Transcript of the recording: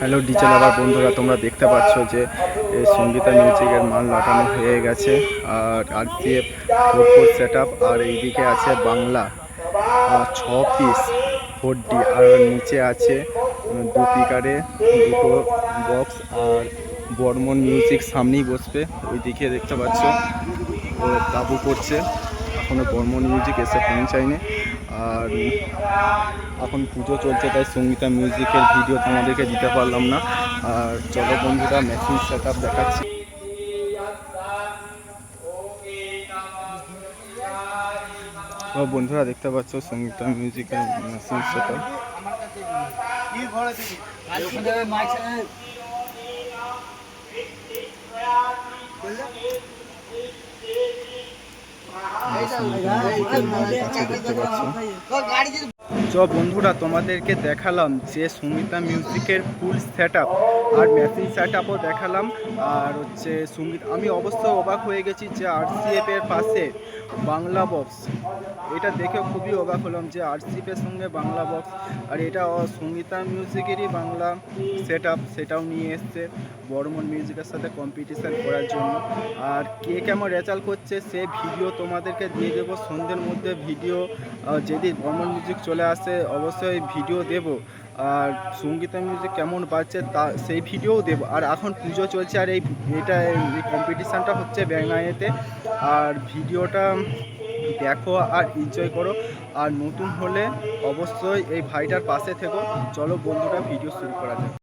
Hello DJ লাভার বন্ধুরা, তোমরা দেখতে পাচ্ছ যে সঙ্গীতা মিউজিকের মাল লাগানো হয়ে গেছে। আর আর দিয়ে ফোর সেট আপ আর এইদিকে আছে বাংলা ছ পিস ফোর ডি আর নিচে আছে দু পিকারে দুটো বক্স আর বর্মন মিউজিক সামনেই বসবে, ওইদিকে দেখতে পাচ্ছ, ও কাবু করছে। এখনও বর্মন মিউজিক এসে পৌঁছায়নি। আর এখন পুজো চলছে তাই সঙ্গীতা মিউজিকের ভিডিও তোমাদেরকে দিতে পারলাম না। আর চলো বন্ধুরা মেশিন সেট আপ দেখাচ্ছি। তো বন্ধুরা দেখতে পাচ্ছ সঙ্গীতা মিউজিকের মেশিন সেট দেখতে পাচ্ছ তো বন্ধুরা তোমাদেরকে দেখালাম যে সঙ্গীতা মিউজিকের ফুল সেট আর মেশিন সেট দেখালাম। আর হচ্ছে সংগীত আমি অবশ্য অবাক হয়ে গেছি যে আরসিএফ এর পাশে বাংলা বক্স এটা দেখে খুবই অবাক হলাম যে আরসিএফ এর সঙ্গে বাংলা বক্স আর এটা সঙ্গীতা মিউজিকেরই বাংলা সেট সেটাও নিয়ে এসছে বর্মন মিউজিকের সাথে কম্পিটিশান করার জন্য। আর কে কেমন রেজাল্ট করছে সে ভিডিও তোমাদেরকে দিয়ে দেবো। সন্ধ্যের মধ্যে ভিডিও আহ, যদি বর্মন মিউজিক চলে আসে অবশ্যই ভিডিও দেব। আর সঙ্গীতা মিউজিক কেমন বাজছে তা, সেই ভিডিওও দেবো। আর এখন পুজো চলছে আর এই, এটা এই কম্পিটিশানটা হচ্ছে ব্যাঙ্গাইতে আর ভিডিওটা দেখো আর এনজয় করো। আর নতুন হলে অবশ্যই এই ভাইটার পাশে থেকো। চলো বন্ধুরা ভিডিও শুরু করা যাক।